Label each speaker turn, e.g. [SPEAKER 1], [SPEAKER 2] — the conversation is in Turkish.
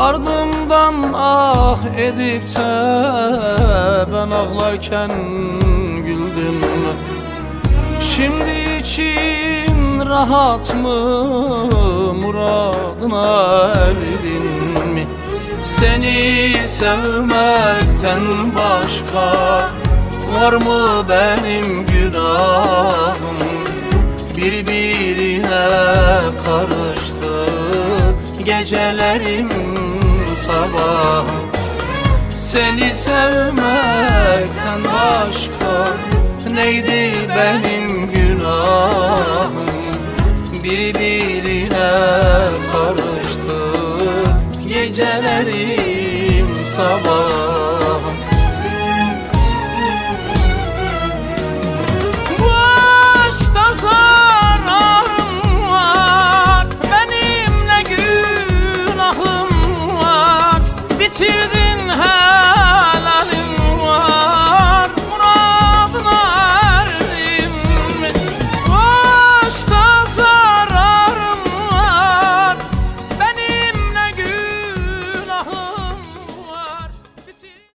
[SPEAKER 1] Ardımdan ah edip de ben ağlarken güldün Şimdi için rahat mı muradına erdin mi? Seni sevmekten başka var mı benim günahım? Birbirine karıştı gecelerim sabahım Seni sevmekten başka neydi benim günahım geçirdi